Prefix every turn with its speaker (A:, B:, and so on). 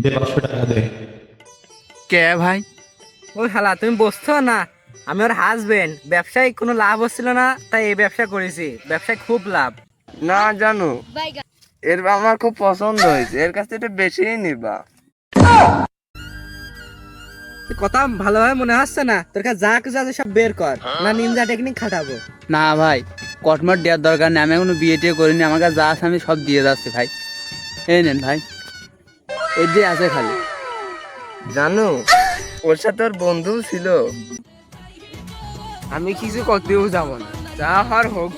A: দে পাঁচশো টাকা দে।
B: কে ভাই?
C: ওই শালা তুমি বসছো না? আমি ওর হাজবেন্ড ব্যবসায় কোনো লাভ হচ্ছিল না তাই এই ব্যবসা করেছি। ব্যবসায় খুব লাভ।
D: না জানো। এর আমার খুব পছন্দ হয়েছে। এর কাছ থেকে বেশিই নিবা।
C: কথা ভালোভাবে মনে হচ্ছে না? তোর কাছে যা কিছু আছে সব বের কর। না নিনজা টেকনিক খাটাবো।
B: না ভাই কটমট দেওয়ার দরকার নেই। আমি এখনও বিয়ে টিয়ে করিনি। আমার কাছে যা আছে আমি সব দিয়ে যাচ্ছি ভাই। এই নেন ভাই। এই যে আছে খালি।
D: জানো, ওর সাথে ওর বন্ধু ছিল। আমি কিছু করতেও যাব না। যা হওয়ার হোক।